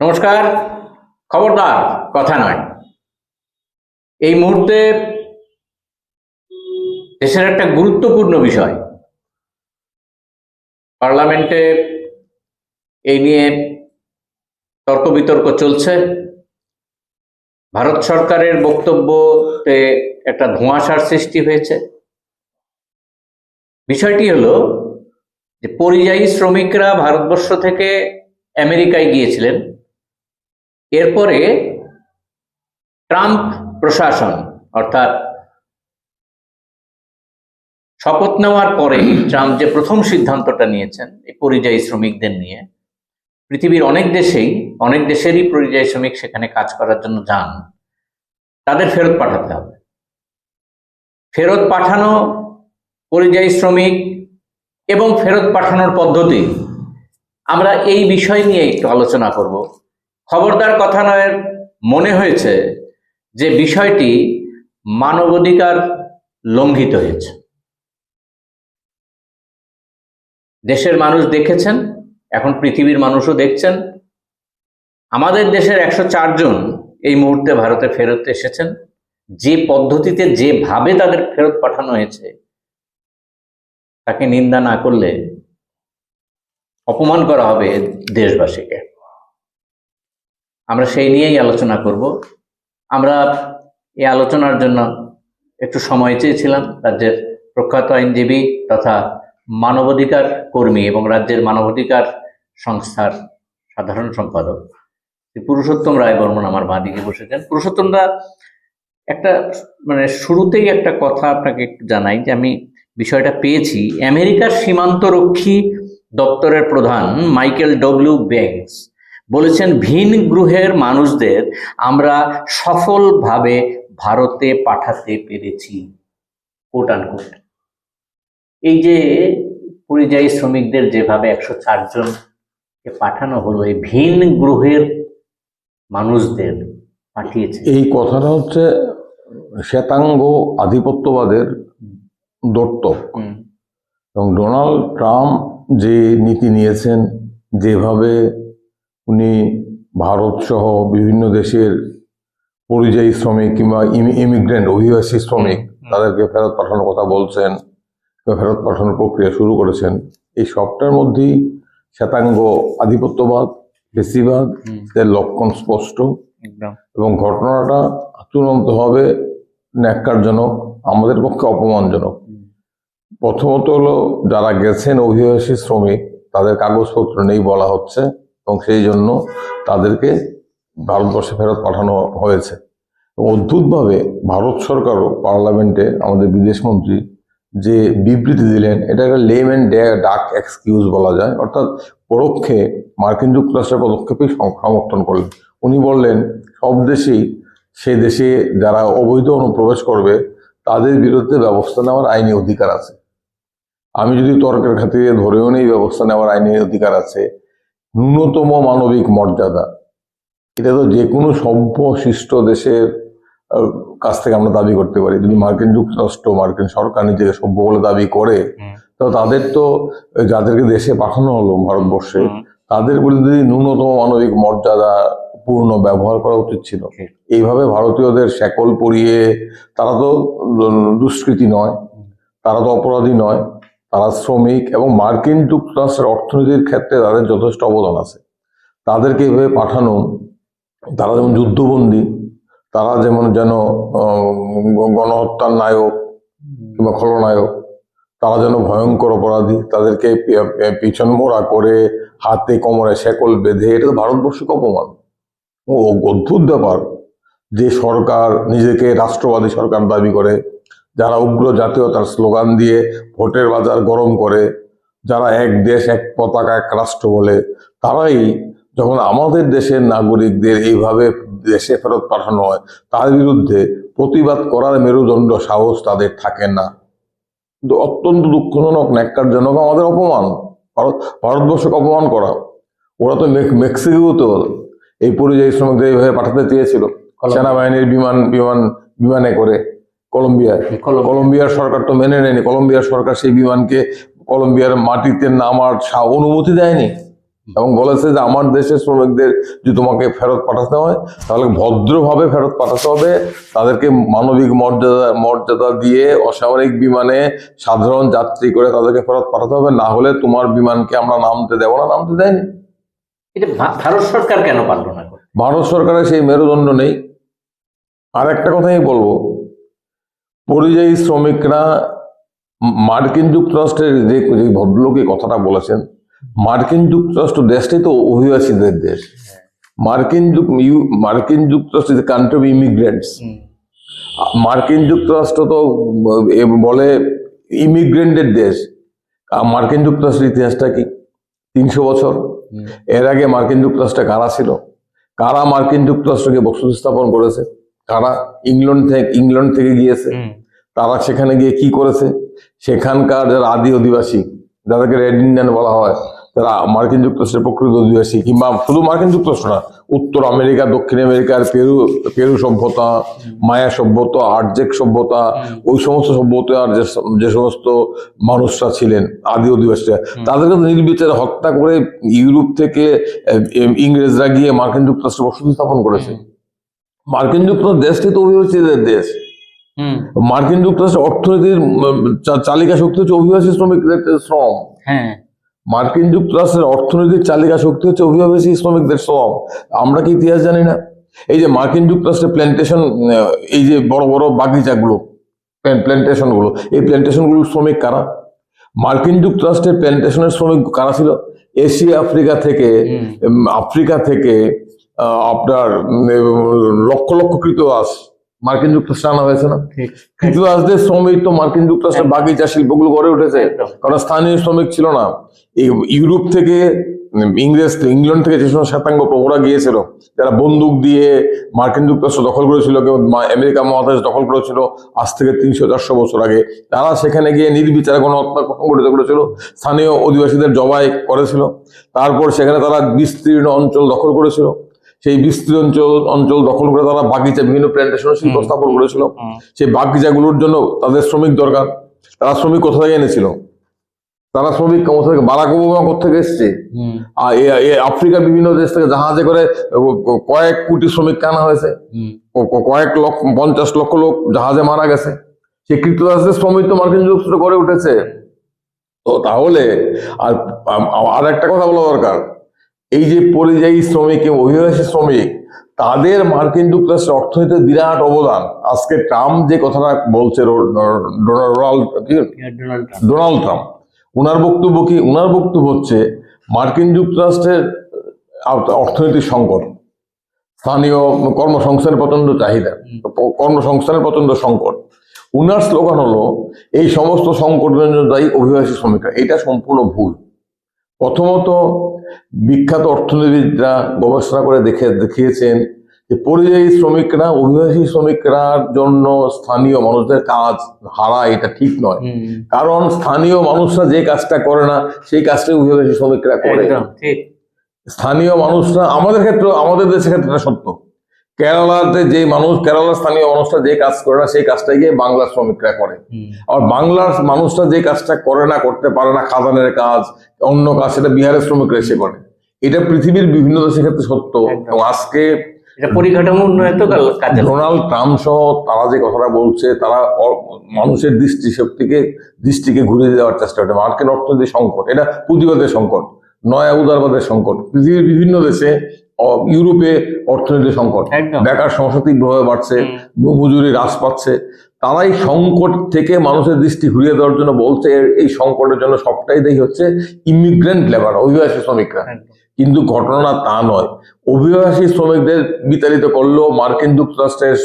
নমস্কার। খবরদার, কথা নয়। এই মুহূর্তে দেশের একটা গুরুত্বপূর্ণ বিষয়। পার্লামেন্টে এই নিয়ে তর্ক বিতর্ক চলছে। ভারত সরকারের বক্তব্যতে একটা ধোঁয়াশার সৃষ্টি হয়েছে। বিষয়টি হলো যে পরিযায়ী শ্রমিকরা ভারতবর্ষ থেকে আমেরিকায় গিয়েছিলেন। এরপরে ট্রাম্প প্রশাসন, অর্থাৎ শপথ নেওয়ার পরে ট্রাম্প যে প্রথম সিদ্ধান্তটা নিয়েছেন এই পরিযায়ী শ্রমিকদের নিয়ে, পৃথিবীর অনেক দেশেই, অনেক দেশেরই পরিযায়ী শ্রমিক সেখানে কাজ করার জন্য যান, তাদের ফেরত পাঠাতে হবে। ফেরত পাঠানো পরিযায়ী শ্রমিক এবং ফেরত পাঠানোর পদ্ধতি, আমরা এই বিষয় নিয়ে একটু আলোচনা করব। খবরদার কথা নয়, মনে হয়েছে যে বিষয়টি মানবাধিকার লঙ্ঘিত হয়েছে। দেশের মানুষ দেখেছেন, এখন পৃথিবীর মানুষও দেখছেন। আমাদের দেশের একশো জন এই মুহূর্তে ভারতে ফেরত এসেছেন। যে পদ্ধতিতে, যেভাবে তাদের ফেরত পাঠানো হয়েছে, তাকে নিন্দা না করলে অপমান করা হবে দেশবাসীকে। আমরা সেই নিয়েই আলোচনা করব। আমরা এই আলোচনার জন্য একটু সময় চেয়েছিলাম রাজ্যের প্রখ্যাত আইনজীবী তথা মানবাধিকার কর্মী এবং রাজ্যের মানবাধিকার সংস্থার সাধারণ সম্পাদক পুরুষোত্তম রায় বর্মন আমার বাঁ দিকে বসেছেন। পুরুষোত্তম দা একটা মানে শুরুতেই একটা কথা আপনাকে একটু জানাই যে আমি বিষয়টা পেয়েছি। আমেরিকার সীমান্তরক্ষী দপ্তরের প্রধান মাইকেল ডব্লিউ ব্যাংকস বলেছেন ভিন গ্রহের মানুষদের আমরা সফলভাবে ভারতে পাঠাতে পেরেছি কোট আনকোট এই যে পরিযায়ী শ্রমিকদের যেভাবে একশো জনকে পাঠানো হলো এই ভিন গ্রহের মানুষদের পাঠিয়েছে। এই কথাটা হচ্ছে শ্বেতাঙ্গ আধিপত্যবাদের দর্তক। এবং ডোনাল্ড ট্রাম্প যে নীতি নিয়েছেন যেভাবে উনি ভারত সহ বিভিন্ন দেশের পরিযায়ী শ্রমিক কিংবা ইমিগ্রেন্ট অভিবাসী শ্রমিক তাদেরকে ফেরত পাঠানোর কথা বলছেন ফেরত পাঠানোর প্রক্রিয়া শুরু করেছেন। এই সবটার মধ্যেই শ্বেতাঙ্গ আধিপত্যবাদ বেশিরভাগ এর লক্ষণ স্পষ্ট। এবং ঘটনাটা চূড়ান্তভাবে ন্যাক্কারজনক আমাদের পক্ষে অপমানজনক। প্রথমত হলো যারা গেছেন অভিবাসী শ্রমিক তাদের কাগজপত্র নেই বলা হচ্ছে। এবং সেই জন্য তাদেরকে ভারতবর্ষে ফেরত পাঠানো হয়েছে। অদ্ভুতভাবে ভারত সরকারও পার্লামেন্টে আমাদের বিদেশমন্ত্রী যে বিবৃতি দিলেন, এটা একটা লেম অ্যান্ড ডাক এক্সকিউজ বলা যায়, অর্থাৎ পরোক্ষে মার্কিন যুক্তরাষ্ট্রের পদক্ষেপেই সমর্থন করলেন। উনি বললেন, সব দেশেই সে দেশে যারা অবৈধ অনুপ্রবেশ করবে, তাদের বিরুদ্ধে ব্যবস্থা নেওয়ার আইনি অধিকার আছে। আমি যদি তর্কের খাতিরে ধরেও নেই, ব্যবস্থা নেওয়ার আইনি অধিকার আছে ন্যূনতম মানবিক মর্যাদা। এটা তো যে কোনো সভ্য শিষ্ট দেশের কাছ থেকে আমরা দাবি করতে পারি। যদি মার্কিন যুক্তরাষ্ট্র মার্কিন সরকার নিজেকে সভ্য বলে দাবি করে তো তাদের তো যাদেরকে দেশে পাঠানো হলো ভারতবর্ষে তাদের বিরুদ্ধে ন্যূনতম মানবিক মর্যাদা পূর্ণ ব্যবহার করা উচিত ছিল এইভাবে ভারতীয়দের শেকল পরিয়ে তারা তো দুষ্কৃতী নয় তারা তো অপরাধী নয় তারা শ্রমিক এবং মার্কিন যুক্তরাষ্ট্রের অর্থনীতির ক্ষেত্রে তাদের যথেষ্ট অবদান আছে। তাদেরকে এইভাবে পাঠানো, তারা যেমন যুদ্ধবন্দী, তারা যেমন যেন গণহত্যার নায়ক কিংবা খলনায়ক, তারা যেন ভয়ঙ্কর অপরাধী, তাদেরকে পিছন মোড়া করে, হাতে কোমরে শেকল বেঁধে, এটা তো ভারতবর্ষকে অপমান। অদ্ভুত ব্যাপার। যে সরকার নিজেকে রাষ্ট্রবাদী সরকার দাবি করে যারা উগ্র জাতীয়তার স্লোগান দিয়ে ভোটের বাজার গরম করে যারা এক দেশ এক পতাকা এক রাষ্ট্র বলে তারাই যখন আমাদের দেশের নাগরিকদের এইভাবে দেশে ফেরত পাঠানো হয় তার বিরুদ্ধে প্রতিবাদ করার মেরুদণ্ড সাহস তাদের থাকে না। কিন্তু অত্যন্ত দুঃখজনক ন্যাক্কারজনক আমাদের অপমান। ভারত ভারতবর্ষকে অপমান করা। ওরা তো মেক- মেক্সিকোতে এই পরিযায়ী শ্রমিকদের এইভাবে পাঠাতে চেয়েছিল। সেনাবাহিনীর বিমান বিমান বিমানে করে। কলম্বিয়ায় কলম্বিয়া। কলম্বিয়ার সরকার তো মেনে নেয়নি। কলম্বিয়ার সরকার সেই বিমানকে কলম্বিয়ার মাটিতে নামার সা- অনুমতি দেয়নি। এবং বলেছে যে আমার দেশের শ্রমিকদের যদি তোমাকে ফেরত পাঠাতে হয় তাহলে ভদ্রভাবে ফেরত পাঠাতে হবে। তাদেরকে মানবিক মর্যাদা মর্যাদা দিয়ে অসামরিক বিমানে সাধারণ যাত্রী করে তাদেরকে ফেরত পাঠাতে হবে। না হলে তোমার বিমানকে আমরা নামতে দেবো না। নামতে দেয়নি। এটা ভারত সরকার কেন পারল না? ভারত সরকারের সেই মেরুদণ্ড নেই। আর একটা কথাই বলব। পরিযায়ী শ্রমিকরা মার্কিন যুক্তরাষ্ট্রের যে যে ভদ্রলোক এই কথাটা বলেছেন মার্কিন যুক্তরাষ্ট্র দেশটি তো অভিবাসীদের দেশ। মার্কিন মার্কিন যুক্তরাষ্ট্র যে কান্ট্রি অফ ইমিগ্রেন্টস মার্কিন যুক্তরাষ্ট্র তো বলে ইমিগ্রেন্টের দেশ। আর মার্কিন যুক্তরাষ্ট্রের ইতিহাসটা কি? তিনশো বছর। এর আগে মার্কিন যুক্তরাষ্ট্রে কারা ছিল? কারা মার্কিন যুক্তরাষ্ট্রকে বসতি স্থাপন করেছে? কারা? ইংল্যান্ড থেকে ইংল্যান্ড থেকে গিয়েছে। তারা সেখানে গিয়ে কি করেছে? সেখানকার যারা আদি অধিবাসী যাদেরকে রেড ইন্ডিয়ান বলা হয় তারা মার্কিন যুক্তরাষ্ট্রের প্রকৃত অধিবাসী কিংবা শুধু মার্কিন যুক্তরাষ্ট্র না উত্তর আমেরিকা দক্ষিণ আমেরিকার পেরু পেরু সভ্যতা মায়া সভ্যতা আর্জেক সভ্যতা ওই সমস্ত সভ্যতার যে যে সমস্ত মানুষরা ছিলেন আদি অধিবাসীরা তাদেরকে তো নির্বিচারে হত্যা করে ইউরোপ থেকে ইংরেজরা গিয়ে মার্কিন যুক্তরাষ্ট্রে বসতি স্থাপন করেছে। মার্কিন যুক্তরাষ্ট্র দেশটি তো অভিবাসীদের দেশ। মার্কিন যুক্তরাষ্ট্রের অর্থনীতির চালিকা শক্তি হচ্ছে অভিবাসী শ্রমিকদের শ্রম। হ্যাঁ। মার্কিন যুক্তরাষ্ট্রের অর্থনীতির চালিকা শক্তি হচ্ছে অভিবাসী শ্রমিকদের শ্রম। আমরা কি ইতিহাস জানি না? এই যে মার্কিন যুক্তরাষ্ট্রের প্ল্যান্টেশন এই যে বড় বড় বাগিচাগুলো প্ল্যান্টেশনগুলো এই প্ল্যান্টেশনগুলোর শ্রমিক কারা? মার্কিন যুক্তরাষ্ট্রের প্ল্যান্টেশনের শ্রমিক কারা ছিল? এশিয়া আফ্রিকা থেকে আফ্রিকা থেকে আপনার লক্ষ লক্ষ কৃতদাস মার্কিন যুক্তরাষ্ট্রে আনা হয়েছে না? কৃতদাসদের শ্রমিক তো মার্কিন যুক্তরাষ্ট্রের বাকি যা শিল্পগুলো গড়ে উঠেছে। কারণ স্থানীয় শ্রমিক ছিল না। ইউরোপ থেকে ইংরেজ ইংল্যান্ড থেকে যে সমস্ত শ্বেতাঙ্গ প্রভুরা গিয়েছিল। যারা বন্দুক দিয়ে মার্কিন যুক্তরাষ্ট্র দখল করেছিল কেউ আমেরিকা মহাদেশ দখল করেছিল আজ থেকে তিনশো চারশো বছর আগে। তারা সেখানে গিয়ে নির্বিচারে গণহত্যা সংগঠিত করেছিল। স্থানীয় অধিবাসীদের জবাই করেছিল। তারপর সেখানে তারা বিস্তীর্ণ অঞ্চল দখল করেছিল। সেই বিস্তীর্ণ অঞ্চল অঞ্চল দখল করে তারা বাগিচা বিভিন্ন প্ল্যান্টেশন শিল্প স্থাপন করেছিল। সেই বাগিচাগুলোর জন্য তাদের শ্রমিক দরকার। তারা শ্রমিক কোথা থেকে এনেছিল? তারা শ্রমিক কোথা থেকে? বারাক ওবামা কোথেকে এসছে? আর আফ্রিকার বিভিন্ন দেশ থেকে জাহাজে করে কয়েক কোটি শ্রমিক আনা হয়েছে। কয়েক লক্ষ পঞ্চাশ লক্ষ লোক জাহাজে মারা গেছে। সেই কৃতদাসদের শ্রমিক তো মার্কিন যুক্তরাষ্ট্র করে উঠেছে। তো তাহলে আর আর একটা কথা বলা দরকার। এই যে পরিযায়ী শ্রমিক এবং অভিবাসী শ্রমিক তাদের মার্কিন যুক্তরাষ্ট্রের অর্থনীতিতে বিরাট অবদান। আজকে ট্রাম্প যে কথাটা বলছে ডোনাল্ড ট্রাম্প। ওনার বক্তব্য কি? ওনার বক্তব্য হচ্ছে মার্কিন যুক্তরাষ্ট্রের অর্থনৈতিক সংকট স্থানীয় কর্মসংস্থানের প্রচণ্ড চাহিদা কর্মসংস্থানের প্রচণ্ড সংকট। উনার স্লোগান হলো এই সমস্ত সংকটের জন্য দায়ী অভিবাসী শ্রমিকরা। এটা সম্পূর্ণ ভুল। প্রথমত বিখ্যাত অর্থনীতিবিদরা গবেষণা করে দেখে দেখিয়েছেন যে পরিযায়ী শ্রমিকরা অভিবাসী শ্রমিকরার জন্য স্থানীয় মানুষদের কাজ হারা এটা ঠিক নয়। কারণ স্থানীয় মানুষরা যে কাজটা করে না সেই কাজটাই অভিবাসী শ্রমিকরা করে। স্থানীয় মানুষরা আমাদের ক্ষেত্রে আমাদের দেশের ক্ষেত্রে সত্য। কেরালাতে যে মানুষ কেরালার স্থানীয় মানুষরা যে কাজ করে না সেই কাজটাই গিয়ে বাংলার শ্রমিকরা করে। আর বাংলার মানুষরা যে কাজটা করে না করতে পারে না খাদানের কাজ অন্য কাজ সেটা বিহারের শ্রমিকরা এসে করে। এটা পৃথিবীর বিভিন্ন দেশের ক্ষেত্রে সত্য। এবং আজকে পরিকাঠামো উন্নয়ন ডোনাল্ড ট্রাম্প সহ তারা যে কথাটা বলছে তারা মানুষের দৃষ্টি শক্তিকে দৃষ্টিকে ঘুরিয়ে দেওয়ার চেষ্টা করে। মার্কিন অর্থনীতি সংকট এটা পুঁজিবাদের সংকট নয়া উদারবাদের সংকট। পৃথিবীর বিভিন্ন দেশে ইউরোপে অর্থনৈতিক সংকট। বেকার সমস্যা তীব্রভাবে বাড়ছে। মজুরি হ্রাস পাচ্ছে। তারা এই সংকট থেকে মানুষের দৃষ্টি ঘুরিয়ে দেওয়ার জন্য বলছে এই সংকটের জন্য সবটাই দেয় হচ্ছে ইমিগ্রেন্ট লেবার অভিবাসী শ্রমিকরা। কিন্তু ঘটনা তা নয়। অভিবাসী শ্রমিকদের বিতাড়িত করলেও মার্কিন যুক্তরাষ্ট্রের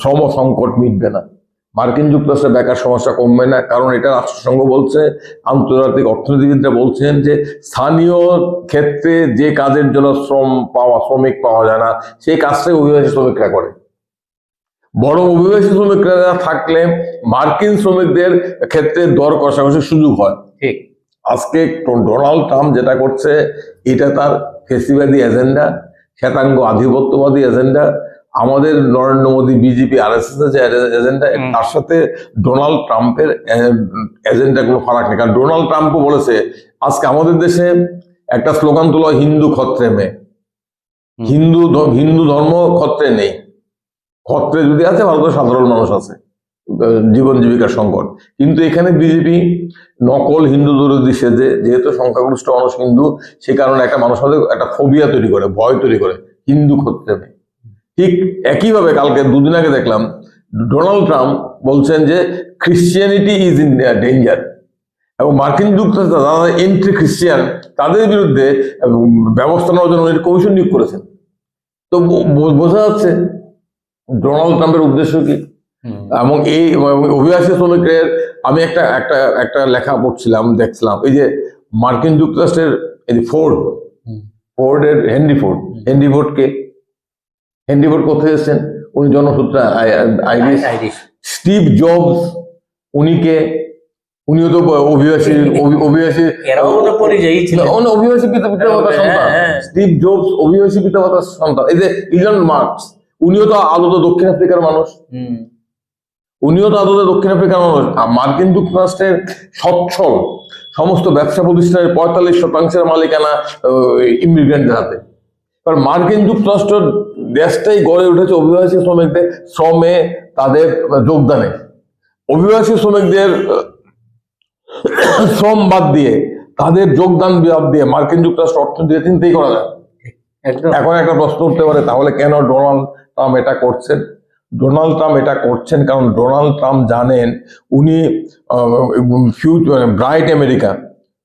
শ্রম সংকট মিটবে না। মার্কিন যুক্তরাষ্ট্রের বেকার সমস্যা কমবে না কারণ এটা রাষ্ট্রসংঘ বলছে আন্তর্জাতিক অর্থনীতিবিদরা বলছেন যে স্থানীয় ক্ষেত্রে যে কাজের জন্য শ্রম পাওয়া শ্রমিক পাওয়া যায় না সেই কাজটাই অভিবাসী শ্রমিকরা করে। বড় অভিবাসী শ্রমিকরা থাকলে মার্কিন শ্রমিকদের ক্ষেত্রে দর কষাকষির সুযোগ হয়। ঠিক। আজকে ডোনাল্ড ট্রাম্প যেটা করছে এটা তার ফেসিবাদী এজেন্ডা শ্বেতাঙ্গ আধিপত্যবাদী এজেন্ডা আমাদের Narendra Modi BJP R S S যে এজেন্ডা তার সাথে ডোনাল্ড ট্রাম্পের এজেন্ডা কোনো ফারাক নেই। কারণ ডোনাল্ড ট্রাম্পও বলেছে আজকে আমাদের দেশে একটা স্লোগান তোলা হিন্দু খত্রে মে। হিন্দু হিন্দু ধর্ম খত্রে নেই। খত্রে যদি আছে ভারতের সাধারণ মানুষ আছে। জীবন জীবিকার সংকট। কিন্তু এখানে বিজেপি নকল হিন্দু বিরোধী সেজে যেহেতু সংখ্যাগরিষ্ঠ মানুষ হিন্দু সে কারণে একটা মানুষের মধ্যে একটা ফোবিয়া তৈরি করে ভয় তৈরি করে হিন্দু খত্রে ঠিক একইভাবে কালকে দুদিন আগে দেখলাম ডোনাল্ড ট্রাম্প বলছেন যে খ্রিশ্চিয়ানিটি ইজ ইন ডেঞ্জার এবং মার্কিন যুক্তরাষ্ট্র যারা এন্ট্রি খ্রিস্টিয়ান তাদের বিরুদ্ধে ব্যবস্থা নেওয়ার জন্য উনি কমিশন নিয়োগ করেছেন। তো বোঝা যাচ্ছে ডোনাল্ড ট্রাম্পের উদ্দেশ্য কি? এবং এই অভিবাসী শ্রমিকের আমি একটা একটা একটা লেখা পড়ছিলাম দেখছিলাম এই যে মার্কিন যুক্তরাষ্ট্রের এই যে ফোর্ড ফোর্ডের হেনরি ফোর্ড হেনরি ফোর্ড কে হেনরি ফোর্ড কোথায় এসেছেন? উনি জনসূত্রে আইরিশ স্টিভ জবস উনি কে উনিও তো অভিবাসী অভিবাসী। অভিবাসী পিতা পিতামাতার হ্যাঁ, সন্তান। হ্যাঁ। স্টিভ জবস অভিবাসী পিতামাতার সন্তান। এই যে ইলন মার্কস উনিও তো আদত দক্ষিণ আফ্রিকার মানুষ। হুম। উনিও তো আদতে দক্ষিণ আফ্রিকার মানুষ। আর মার্কিন যুক্তরাষ্ট্রের সচ্ছল সমস্ত ব্যবসা প্রতিষ্ঠানের পঁয়তাল্লিশ শতাংশের মালিকানা ইমিগ্রেন্টদের হাতে। কারণ মার্কিন যুক্তরাষ্ট্র দেশটাই গড়ে উঠেছে অভিবাসী শ্রমিকদের শ্রমে তাদের যোগদানে। অভিবাসী শ্রমিকদের শ্রম বাদ দিয়ে তাদের যোগদান বাদ দিয়ে মার্কিন যুক্তরাষ্ট্র অর্থনীতি চিন্তাই করা যায়। এখন একটা প্রশ্ন উঠতে পারে তাহলে কেন ডোনাল্ড ট্রাম্প এটা করছেন? ডোনাল্ড ট্রাম্প এটা করছেন কারণ ডোনাল্ড ট্রাম্প জানেন উনি future bright America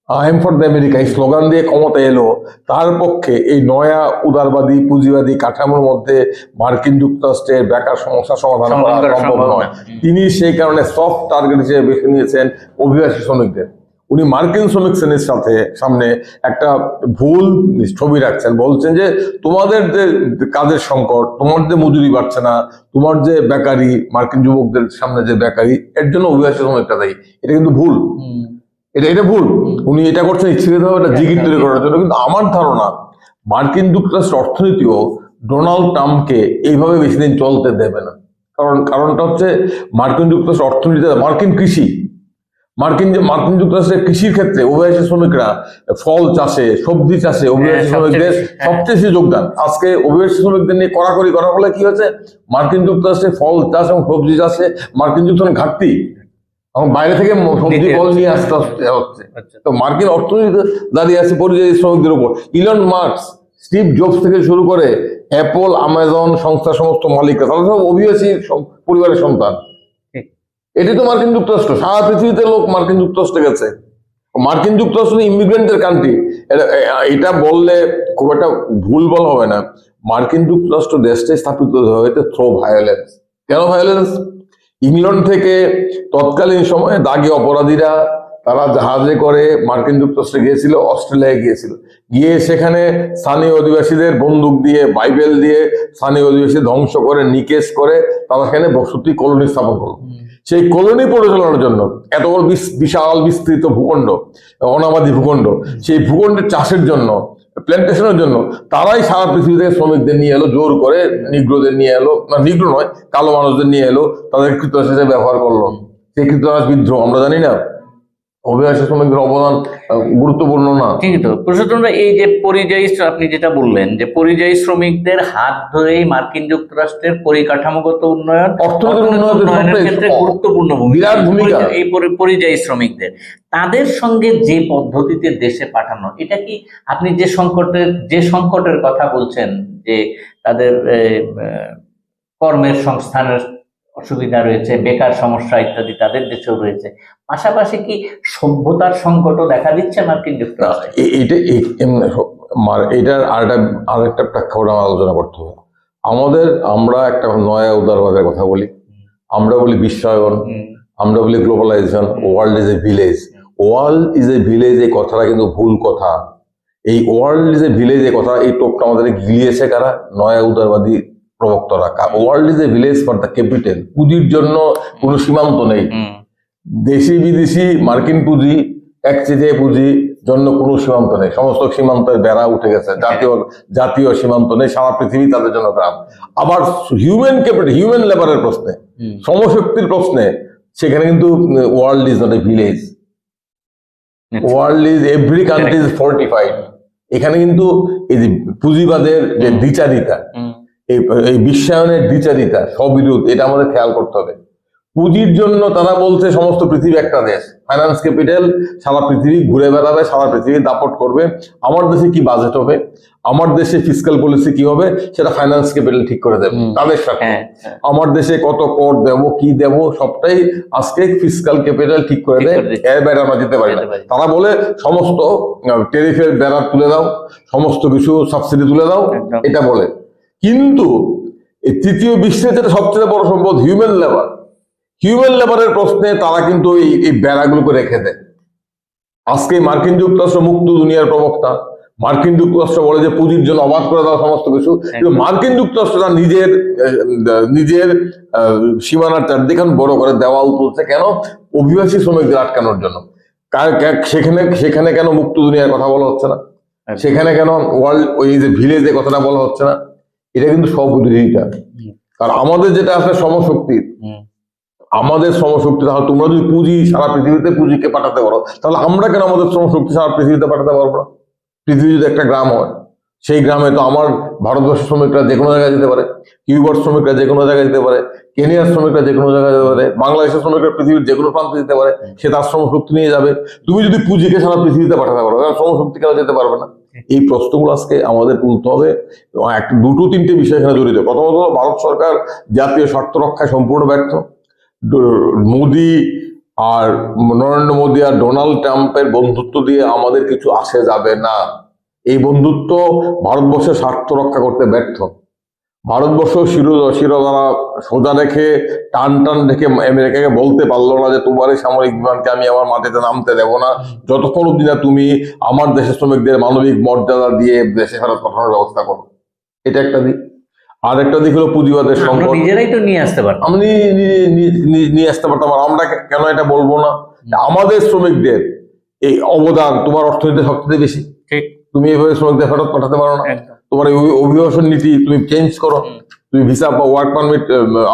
I'm for the America এই স্লোগান দিয়ে ক্ষমতা এলো। তার পক্ষে এই নয়া উদারবাদী পুঁজিবাদী কাঠামোর মধ্যে মার্কিন যুক্তরাষ্ট্রের বেকার সমস্যা সমাধান করা সম্ভব নয়। তিনি সেই কারণে সফট টার্গেট হিসেবে বেছে নিয়েছেন অভিবাসী শ্রমিকদের। উনি মার্কিন শ্রমিক শ্রেণির সাথে সামনে একটা ভুল ছবি রাখছেন। বলছেন যে তোমাদের যে কাজের সংকট তোমার যে মজুরি বাড়ছে না তোমার যে বেকারি মার্কিন যুবকদের সামনে যে বেকারি এর জন্য অভিবাসী শ্রমিকটা দেয়। এটা কিন্তু ভুল। এটা এটা ভুল। উনি এটা করছেন ইচ্ছাকৃতভাবে একটা জিগির তৈরি করার জন্য। কিন্তু আমার ধারণা মার্কিন যুক্তরাষ্ট্রের অর্থনীতিও ডোনাল্ড ট্রাম্পকে এইভাবে বেশি দিন চলতে দেবে না। কারণ কারণটা হচ্ছে মার্কিন যুক্তরাষ্ট্রের অর্থনীতিতে মার্কিন কৃষি। মার্কিন যে মার্কিন যুক্তরাষ্ট্রের কৃষির ক্ষেত্রে অভিবাসী শ্রমিকরা ফল চাষে সবজি চাষে অভিবাসী শ্রমিকদের হ্যাঁ। সবচেয়ে বেশি যোগদান। আজকে অভিবাসী শ্রমিকদের নিয়ে কড়াকড়ি করার ফলে কি হয়েছে? মার্কিন যুক্তরাষ্ট্রে ফল চাষ এবং সবজি চাষে মার্কিন যুক্তরাষ্ট্রের ঘাটতি। এবং বাইরে থেকে সবজি হচ্ছে। নিয়ে আসতে আসতে হচ্ছে। আচ্ছা। তো মার্কিন অর্থনীতি দাঁড়িয়ে আছে পরিযায়ী শ্রমিকদের উপর। ইলন মার্কস স্টিভ জবস থেকে শুরু করে অ্যাপল আমাজন সংস্থা সমস্ত মালিকরা তারা সব অভিবাসী পরিবারের সন্তান। এটি তো মার্কিন যুক্তরাষ্ট্র। সারা পৃথিবীতে লোক মার্কিন যুক্তরাষ্ট্রে গেছে। মার্কিন যুক্তরাষ্ট্র ইমিগ্রেন্টের কান্ট্রি। এটা বললে খুব একটা ভুল বলা হবে না। মার্কিন যুক্তরাষ্ট্র দেশটাই স্থাপিত হয়েছে থ্রো ভায়োলেন্স কেন ভায়োলেন্স ইংল্যান্ড থেকে তৎকালীন সময়ে দাগি অপরাধীরা তারা জাহাজে করে মার্কিন যুক্তরাষ্ট্রে গিয়েছিল, অস্ট্রেলিয়ায় গিয়েছিল। গিয়ে সেখানে স্থানীয় অধিবাসীদের বন্দুক দিয়ে, বাইবেল দিয়ে স্থানীয় অধিবাসী ধ্বংস করে, নিকেশ করে তারা সেখানে বসতি কলোনি স্থাপন করল। সেই কলোনি পরিচালনার জন্য এত বড় বিশাল বিস্তৃত ভূখণ্ড, অনাবাদী ভূখণ্ড, সেই ভূখণ্ডের চাষের জন্য প্ল্যান্টেশনের জন্য। তারাই সারা পৃথিবী থেকে শ্রমিকদের নিয়ে এলো, জোর করে নিগ্রোদের নিয়ে এলো, না, নিগ্রো নয়, কালো মানুষদের নিয়ে এলো, তাদের কৃতদাস হিসেবে ব্যবহার করল। সেই কৃতদাস বিদ্রোহ, আমরা জানি না। অভিবাসী শ্রমিকদের অবদান গুরুত্বপূর্ণ না। ঠিকই তো এই যে পরিযায়ী আপনি যেটা বললেন যে পরিযায়ী শ্রমিকদের হাত ধরেই মার্কিন যুক্তরাষ্ট্রের পরিকাঠামোগত উন্নয়ন উন্নয়নের ক্ষেত্রে গুরুত্বপূর্ণ ভূমিকা। এই পরিযায়ী শ্রমিকদের তাদের সঙ্গে যে পদ্ধতিতে দেশে পাঠানো এটা কি আপনি যে সংকটের যে সংকটের কথা বলছেন যে তাদের কর্মের সংস্থানের অসুবিধা রয়েছে বেকার সমস্যা ইত্যাদি তাদের দেশেও রয়েছে। পাশাপাশি কি সভ্যতার সংকটও দেখা দিচ্ছে মার্কিন যুক্তরাষ্ট্রে? এটা এটার আরেকটা আরেকটা প্রেক্ষাপট আমার আলোচনা করতে হবে। আমাদের আমরা একটা নয়া উদারবাদের কথা বলি। আমরা বলি বিশ্বায়ন আমরা বলি globalisation world is a village. World is a village এই কথাটা কিন্তু ভুল কথা। এই ওয়ার্ল্ড ইজ এ ভিলেজ এই কথা এই টোপটা আমাদের গিলিয়েছে কারা? নয়া উদারবাদী প্রবক্তরা। World is a village for the capital পুঁজির জন্য কোনো সীমান্ত নেই। দেশি বিদেশি মার্কিন পুঁজি একচেটিয়া পুঁজি জন্য কোনো সীমান্ত নেই। সমস্ত সীমান্তের বেড়া উঠে গেছে। জাতীয় জাতীয় সীমান্ত নেই। সারা পৃথিবী তাদের জন্য গ্রাম। আবার হিউম্যান ক্যাপিটাল হিউম্যান লেবারের প্রশ্নে হুম। শ্রমশক্তির প্রশ্নে সেখানে কিন্তু world is not a village. World is every country is fortified এখানে কিন্তু এই যে পুঁজিবাদের যে হুম। এই এই বিশ্বায়নের দ্বিচারিতা সবিরোধ এটা আমাদের খেয়াল করতে হবে। পুঁজির জন্য তারা বলছে সমস্ত পৃথিবী একটা দেশ। ফাইন্যান্স ক্যাপিটাল সারা পৃথিবী ঘুরে বেড়াবে সারা পৃথিবী দাপট করবে। আমার দেশে কি বাজেট হবে? আমার দেশে ফিসক্যাল পলিসি কি হবে? সেটা ফাইন্যান্স ক্যাপিটাল ঠিক করে দেবে। তাদের সাথে। হ্যাঁ হ্যাঁ, আমার দেশে কত কর দেব কি দেব সবটাই আজকে ফিসক্যাল ক্যাপিটাল ঠিক করে দেয়। এর বাইরে আমরা যেতে পারি না। তারা বলে সমস্ত টেরিফের বেড়া তুলে দাও সমস্ত কিছু সাবসিডি তুলে দাও। এটা বলে। কিন্তু এই তৃতীয় বিশ্বের যেটা সবচেয়ে বড় সম্পদ হিউম্যান লেবার হিউম্যান লেবারের প্রশ্নে তারা কিন্তু এই এই বেড়াগুলোকে রেখে দেয়। আজকে মার্কিন যুক্তরাষ্ট্র মুক্ত দুনিয়ার প্রবক্তা মার্কিন যুক্তরাষ্ট্র বলে যে পুঁজির জন্য অবাধ করে দেওয়া সমস্ত কিছু কিন্তু মার্কিন যুক্তরাষ্ট্র তার নিজের নিজের সীমানার চারদিকে বড় করে দেওয়াল তুলছে কেন? অভিবাসী শ্রমিকদের আটকানোর জন্য। সেখানে সেখানে কেন মুক্ত দুনিয়ার কথা বলা হচ্ছে না? সেখানে কেন ওয়ার্ল্ড ওই যে ভিলেজে কথাটা বলা হচ্ছে না? এটা কিন্তু হুম। কারণ আমাদের যেটা আছে শ্রমশক্তি হুম, আমাদের শ্রমশক্তি তাহলে তোমরা যদি পুঁজি সারা পৃথিবীতে পুঁজিকে পাঠাতে পারো তাহলে আমরা কেন আমাদের শ্রমশক্তি সারা পৃথিবীতে পাঠাতে পারব না? পৃথিবী যদি একটা গ্রাম হয় সেই গ্রামে তো আমার ভারতবর্ষের শ্রমিকরা যে কোনো জায়গায় যেতে পারে কিউবার শ্রমিকরা যে কোনো জায়গায় যেতে পারে কেনিয়ার শ্রমিকরা যে কোনো জায়গায় যেতে পারে বাংলাদেশের শ্রমিকরা পৃথিবীর যে কোনো প্রান্তে যেতে পারে সে তার শ্রমশক্তি নিয়ে যাবে। তুমি যদি পুঁজিকে সারা পৃথিবীতে পাঠাতে পারো তাহলে শ্রমশক্তি কেন যেতে পারবে না? এই প্রশ্নগুলো আজকে আমাদের তুলতে হবে একটা দুটো, তিনটে বিষয় এখানে জড়িত। প্রথমত ভারত সরকার জাতীয় স্বার্থ রক্ষায় সম্পূর্ণ ব্যর্থ। মোদি আর নরেন্দ্র মোদী আর ডোনাল্ড ট্রাম্পের বন্ধুত্ব দিয়ে আমাদের কিছু আসে যাবে না। এই বন্ধুত্ব ভারতবর্ষের স্বার্থ রক্ষা করতে ব্যর্থ। ভারতবর্ষ শিরো শিরোধারা সোজা রেখে টান টান রেখে আমেরিকাকে বলতে পারল না যে তোমার এই সামরিক বিমানকে আমি আমার মাটিতে নামতে দেব না। যতক্ষণ অব্দি না তুমি আমার দেশের শ্রমিকদের মানবিক মর্যাদা দিয়ে দেশে ফেরত পাঠানোর ব্যবস্থা করো। এটা একটা দিক। আর একটা দিক হলো পুঁজিবাদের সংকট। নিজেরাই তো নিয়ে আসতে পারতাম। আমি নিয়ে আসতে পারতাম। আর আমরা কেন এটা বলব না? আমাদের শ্রমিকদের এই অবদান তোমার অর্থনীতিতে সবচেয়ে বেশি। তুমি এভাবে শ্রমিকদের ফেরত পাঠাতে পারো না। তোমার অভিবাসন নীতি তুমি চেঞ্জ করো তুমি ভিসা বা ওয়ার্ক পারমিট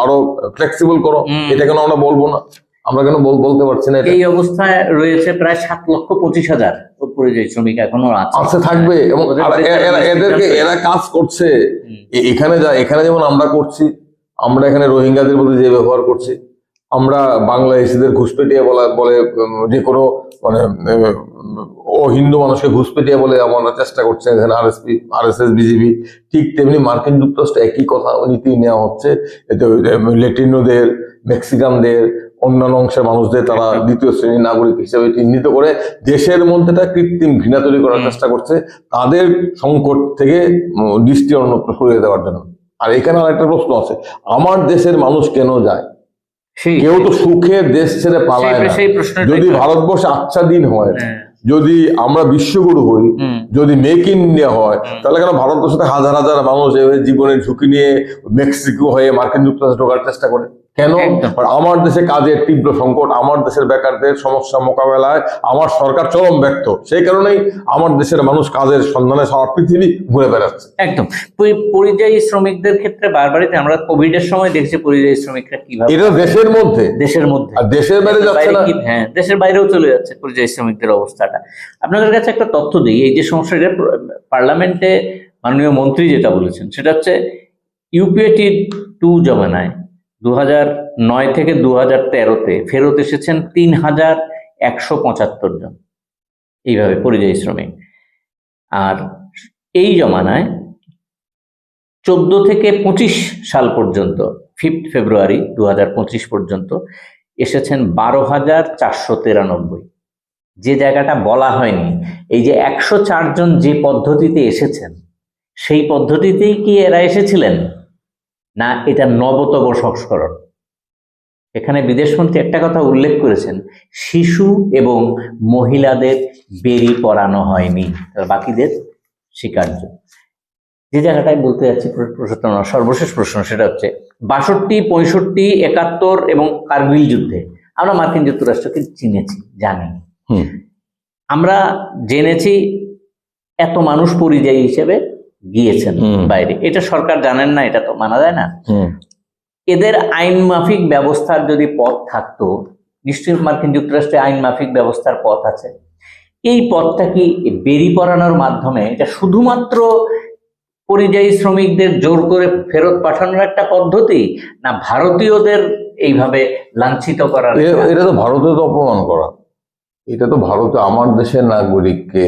আরও ফ্লেক্সিবল করো এটা কেন আমরা বলব না? আমরা কেন বলতে পারছি না এই অবস্থায় রয়েছে প্রায় সাত লক্ষ পঁচিশ হাজার পরিযায়ী শ্রমিক এখনও আছে। থাকবে। এবং এদেরকে এরা কাজ করছে। এখানে যা এখানে যেমন আমরা করছি আমরা এখানে রোহিঙ্গাদের প্রতি যে ব্যবহার করছি আমরা বাংলাদেশিদের ঘুষপেটিয়া বলা বলে যে কোনো মানে ও হিন্দু মানুষকে ঘুষপেটিয়া বলে আমরা চেষ্টা করছে এখানে আরএসপি আরএসএস বিজেপি ঠিক তেমনি মার্কিন যুক্তরাষ্ট্র একই কথা নীতি নেওয়া হচ্ছে। এতে লেটিনোদের মেক্সিকানদের অন্যান্য অংশের মানুষদের তারা দ্বিতীয় শ্রেণির নাগরিক হিসেবে চিহ্নিত করে দেশের মধ্যে একটা কৃত্রিম ঘৃণা তৈরি করার চেষ্টা করছে তাদের সংকট থেকে দৃষ্টি অন্যত্র সরিয়ে দেওয়ার জন্য। আর এখানে আর একটা প্রশ্ন আছে আমার দেশের মানুষ কেন যায়? কেউ তো সুখে দেশ ছেড়ে পালায় না। যদি ভারতবর্ষে আচ্ছা দিন হয় হ্যাঁ, যদি আমরা বিশ্বগুরু হই যদি মেক ইন ইন্ডিয়া হয় তাহলে কেন ভারতবর্ষে হাজার হাজার মানুষ জীবনের ঝুঁকি নিয়ে মেক্সিকো হয়ে মার্কিন যুক্তরাষ্ট্র ঢোকার চেষ্টা করে? কেন? আমার দেশে কাজের তীব্র সংকট আমার দেশের বেকারদের সমস্যা মোকাবেলায় আমার সরকার চরম ব্যর্থ। সেই কারণেই আমার দেশের মানুষ কাজের সন্ধানে সারা পৃথিবী ঘুরে বেড়াচ্ছে। একদম। পরিযায়ী শ্রমিকদের ক্ষেত্রে বারবারই আমরা কোভিড এর সময় দেখছি পরিযায়ী শ্রমিকরা কীভাবে এটা দেশের মধ্যে। দেশের মধ্যে। আর দেশের বাইরে যাচ্ছে না। হ্যাঁ দেশের বাইরেও চলে যাচ্ছে পরিযায়ী শ্রমিকদের অবস্থাটা। আপনাদের কাছে একটা তথ্য দিই এই যে সমস্যাটা পার্লামেন্টে মাননীয় মন্ত্রী যেটা বলেছেন সেটা হচ্ছে ইউপিএটি টু জমানায় দু নয় থেকে দু হাজার তেরোতে ফেরত এসেছেন তিন হাজার একশো পঁচাত্তর জন। এইভাবে পরিযায়ী শ্রমিক। আর এই জমানায় চোদ্দ থেকে পঁচিশ সাল পর্যন্ত, ফিফথ ফেব্রুয়ারি দু হাজার পঁচিশ পর্যন্ত এসেছেন বারো হাজার চারশো তিরানব্বই। যে জায়গাটা বলা হয়নি, এই যে একশো জন যে পদ্ধতিতে এসেছেন, সেই পদ্ধতিতেই কি এরা এসেছিলেন? না এটা নবতম সংস্করণ। এখানে বিদেশমন্ত্রী একটা কথা উল্লেখ করেছেন শিশু এবং মহিলাদের বেরি পরানো হয়নি বাকিদের স্বীকার্য যে জায়গাটায় বলতে যাচ্ছি প্রশ্ন সর্বশেষ প্রশ্ন সেটা হচ্ছে বাষট্টি পঁয়ষট্টি একাত্তর এবং কার্গিল যুদ্ধে আমরা মার্কিন যুক্তরাষ্ট্রকে চিনেছি জানি। আমরা জেনেছি এত মানুষ পরিযায়ী হিসেবে গিয়েছেন বাইরে। এটা সরকার জানেন না এটা তো মানা যায় না। এদের আইন মাফিক ব্যবস্থার যদি পথ থাকতো নিশ্চয়ই মার্কিন যুক্তরাষ্ট্রে আইন মাফিক ব্যবস্থার পথ আছে। এই পথটা কি বেরি পড়ানোর মাধ্যমে এটা শুধুমাত্র পরিযায়ী শ্রমিকদের জোর করে ফেরত পাঠানোর একটা পদ্ধতি না ভারতীয়দের এইভাবে লাঞ্ছিত করার এটা তো ভারতে তো অপমান করা। এটা তো ভারতে আমার দেশের নাগরিককে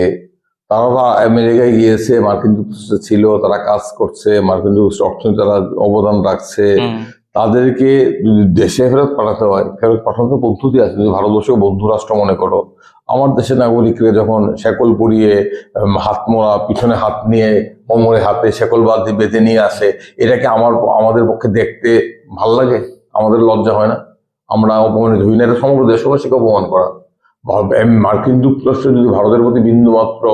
তারা আমেরিকায় গিয়েছে মার্কিন যুক্তরাষ্ট্রে ছিল তারা কাজ করছে মার্কিন যুক্তরাষ্ট্রের অর্থনীতি তারা অবদান রাখছে। তাদেরকে যদি দেশে ফেরত পাঠাতে হয় ফেরত পাঠানোর পদ্ধতি আছে যদি ভারতবর্ষকে বন্ধু রাষ্ট্র মনে করো। আমার দেশের নাগরিকরা যখন শেকল পরিয়ে হাত মোড়া পিছনে হাত নিয়ে কোমরে হাতে শেকল বাঁধে বেঁধে নিয়ে আসে এটাকে আমার আমাদের পক্ষে দেখতে ভালো লাগে? আমাদের লজ্জা হয় না? আমরা অপমানিত হই না এটা সমগ্র দেশবাসীকে অপমান করা। মার্কিন যুক্তরাষ্ট্র যদি ভারতের প্রতি বিন্দু মাত্র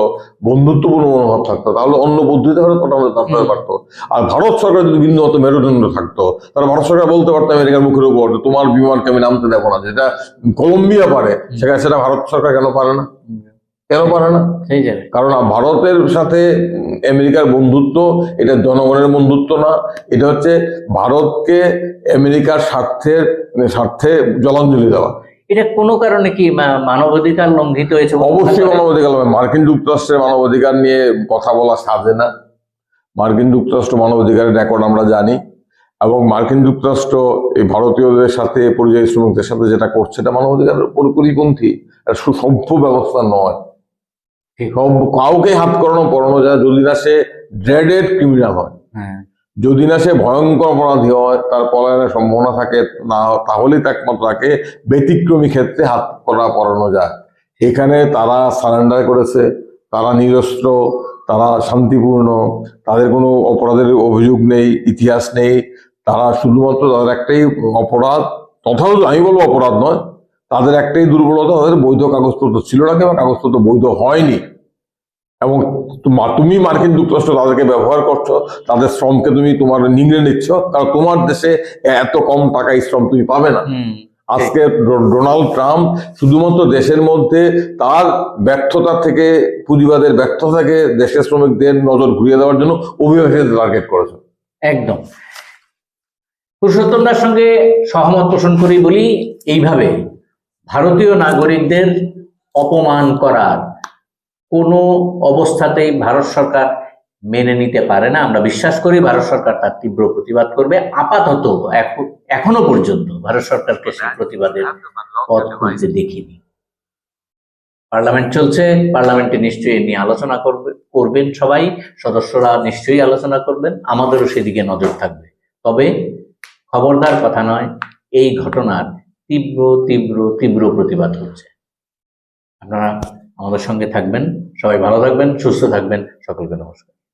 বন্ধুত্বপূর্ণ মনোভাব থাকতো তাহলে অন্য পদ্ধতিতে পাঠানো পাঠাতে পারতো। আর ভারত সরকার যদি বিন্দু মাত্র মেরুদণ্ড থাকতো তাহলে ভারত সরকার বলতে পারতো আমেরিকার মুখের উপর তোমার বিমানকে আমি নামতে দেবো না যেটা কলম্বিয়া পারে সেখানে সেটা ভারত সরকার কেন পারে না? কেন পারে না? কারণ ভারতের সাথে আমেরিকার বন্ধুত্ব এটা জনগণের বন্ধুত্ব না এটা হচ্ছে ভারতকে আমেরিকার স্বার্থের স্বার্থে জলাঞ্জলি দেওয়া। এটা কোনো কারণে কি মানবাধিকার লঙ্ঘিত হয়েছে অবশ্যই? মানবাধিকার। মার্কিন যুক্তরাষ্ট্রের মানবাধিকার নিয়ে কথা বলা সাজে না। মার্কিন যুক্তরাষ্ট্র মানবাধিকারের রেকর্ড আমরা জানি। এবং মার্কিন যুক্তরাষ্ট্র এই ভারতীয়দের সাথে পরিযায়ী শ্রমিকদের সাথে যেটা করছে এটা মানবাধিকারের পরিপন্থী এটা সুসভ্য ব্যবস্থা নয়। কাউকে হাত করানো পড়ানো যায় যদি না সে ড্রেডেড ক্রিমিনাল হয়। হ্যাঁ। যদি না সে ভয়ঙ্কর অপরাধী হয়, তার পলায়নের সম্ভাবনা থাকে না তাহলেই একমাত্র তাকে ব্যতিক্রমী ক্ষেত্রে হাত করা পড়ানো যায়। এখানে তারা সারেন্ডার করেছে, তারা নিরস্ত্র তারা শান্তিপূর্ণ, তাদের কোনো অপরাধের অভিযোগ নেই, ইতিহাস নেই। তারা শুধুমাত্র তাদের একটাই অপরাধ তথাও আমি বলব অপরাধ নয়, তাদের একটাই দুর্বলতা, তাদের বৈধ কাগজপত্র ছিল না কিংবা কাগজপত্র বৈধ হয়নি। এবং তুমি মার্কিন যুক্তরাষ্ট্র তাদেরকে ব্যবহার করছ তাদের শ্রমকে তুমি তোমার নিংড়ে নিচ্ছ কারণ তোমার দেশে এত কম টাকায় শ্রম তুমি পাবে না। আজকে ডোনাল্ড ট্রাম্প শুধুমাত্র দেশের মধ্যে তার ব্যর্থতা থেকে পুঁজিবাদের ব্যর্থতা থেকে দেশের শ্রমিকদের নজর ঘুরিয়ে দেওয়ার জন্য অভিবাসীদের টার্গেট করেছে। একদম। পুরুষোত্তমদার সঙ্গে সহমত পোষণ করি বলি এইভাবে ভারতীয় নাগরিকদের অপমান করার কোনো অবস্থাতেই ভারত সরকার মেনে নিতে পারে না। আমরা বিশ্বাস করি ভারত সরকার তার তীব্র প্রতিবাদ করবে। আপাতত এখন- পর্যন্ত ভারত সরকারকে সেই প্রতিবাদের পথ খুলতে দেখিনি। পার্লামেন্ট চলছে পার্লামেন্টে নিশ্চয়ই নিয়ে আলোচনা করবে করবেন সবাই। সদস্যরা নিশ্চয়ই আলোচনা করবেন। আমাদেরও সেদিকে নজর থাকবে। তবে খবরদার কথা নয় এই ঘটনার তীব্র তীব্র তীব্র প্রতিবাদ হচ্ছে। আপনারা আমাদের সঙ্গে থাকবেন। সবাই ভালো থাকবেন সুস্থ থাকবেন। সকলকে নমস্কার।